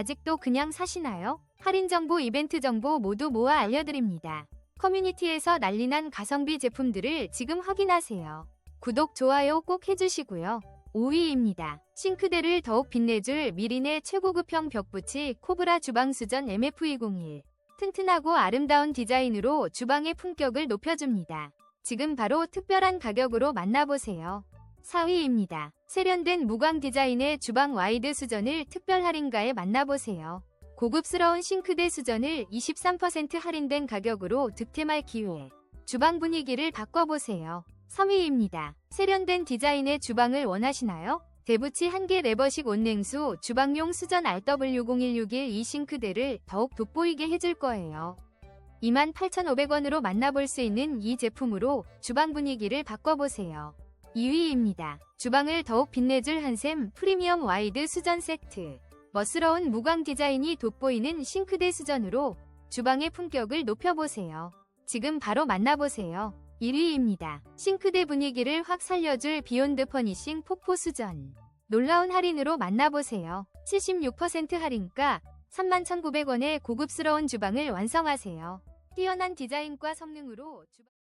아직도 그냥 사시나요? 할인 정보, 이벤트 정보 모두 모아 알려드립니다. 커뮤니티에서 난리난 가성비 제품들을 지금 확인하세요. 구독, 좋아요 꼭 해주시고요. 5위입니다. 싱크대를 더욱 빛내줄 미린의 최고급형 벽붙이 코브라 주방수전 MF201. 튼튼하고 아름다운 디자인으로 주방의 품격을 높여줍니다. 지금 바로 특별한 가격으로 만나보세요. 4위입니다. 세련된 무광 디자인의 주방 와이드 수전을 특별 할인가에 만나보세요. 고급스러운 싱크대 수전을 23% 할인된 가격으로 득템할 기회. 주방 분위기를 바꿔보세요. 3위입니다. 세련된 디자인의 주방을 원하시나요? 대부치 한 개 레버식 온냉수 주방용 수전 RW016의 이 싱크대를 더욱 돋보이게 해줄 거예요. 28,500원으로 만나볼 수 있는 이 제품으로 주방 분위기를 바꿔보세요. 2위입니다. 주방을 더욱 빛내줄 한샘 프리미엄 와이드 수전 세트. 멋스러운 무광 디자인이 돋보이는 싱크대 수전으로 주방의 품격을 높여보세요. 지금 바로 만나보세요. 1위입니다. 싱크대 분위기를 확 살려줄 비욘드 퍼니싱 폭포 수전. 놀라운 할인으로 만나보세요. 76% 할인가 31,900원의 고급스러운 주방을 완성하세요. 뛰어난 디자인과 성능으로 주방